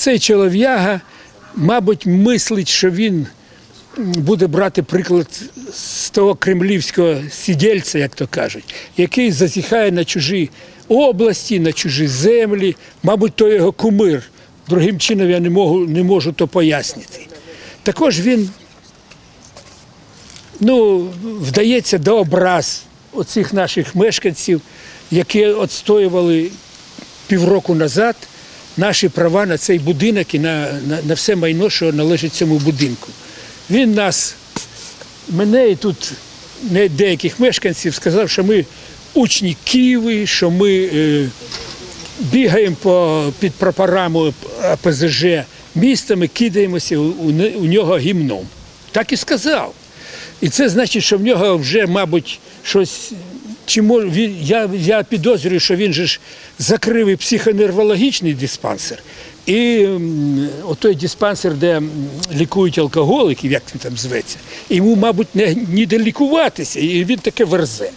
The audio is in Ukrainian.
цей чолов'яга, мабуть, мислить, що він буде брати приклад з того кремлівського сідельця, як то кажуть, який зазіхає на чужі області, на чужі землі. Мабуть, то його кумир. Другим чином я не можу, не можу то пояснити. Також він ну, вдається до образ оцих наших мешканців, які відстоювали півроку назад наші права на цей будинок і на, на, на все майно, що належить цьому будинку. Він нас, мене і тут не- деяких мешканців сказав, що ми учні Києва, що ми е, бігаємо по, під прапорами АПЗЖ містами, кидаємося у, у, у нього гімном. Так і сказав. І це значить, що в нього вже, мабуть, щось. Чи мож, він, я, я підозрюю, що він же ж закрив і психоневрологічний диспансер, і м, отой диспансер, де лікують алкоголиків, як він там зветься, йому, мабуть, не, ніде лікуватися, і він таке верзе.